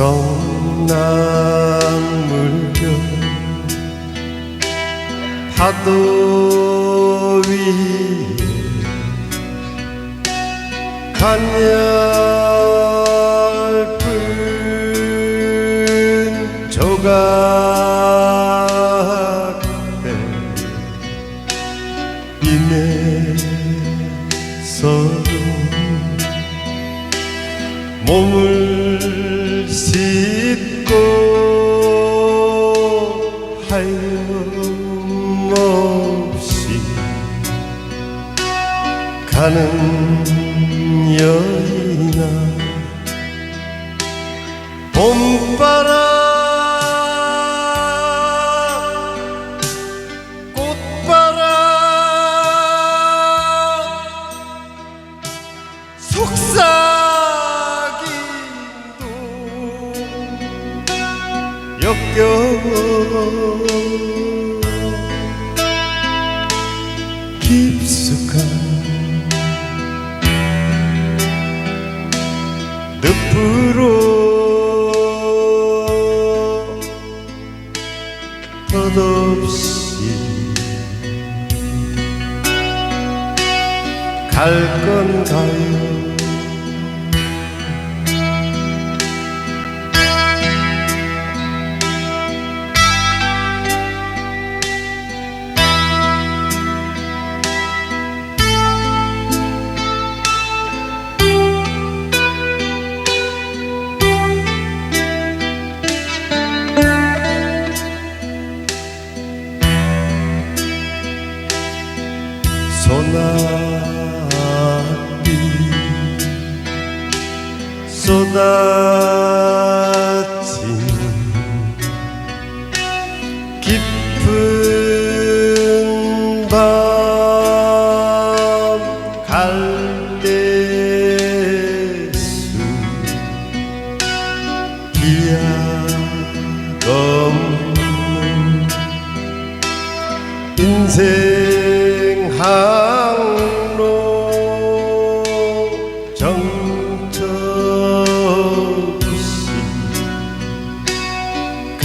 성남물교 파도 위에 가냘픈 조각배 임에서도 몸을 하염없이 가는 여인아 봄바람 꽃바람 속삭임도 역겨워 늪으로 덧없이 갈 건가요 소나비 쏟아진 깊은 밤 갈대수 기약 없는 인생 항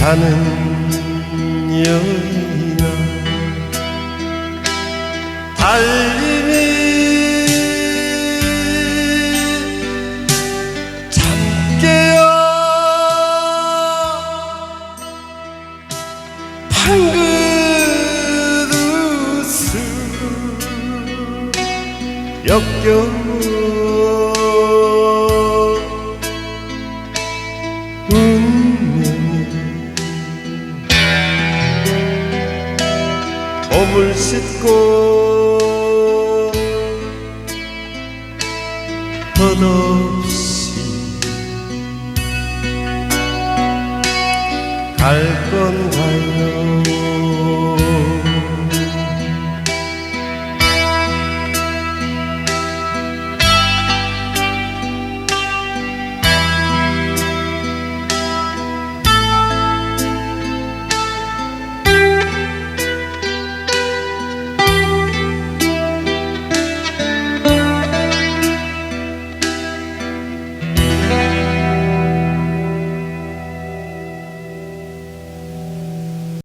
가는 여인아 달님이 참깨야 한그릇 웃음 역겨워 몸을 싣고 덧없이 갈 건 가요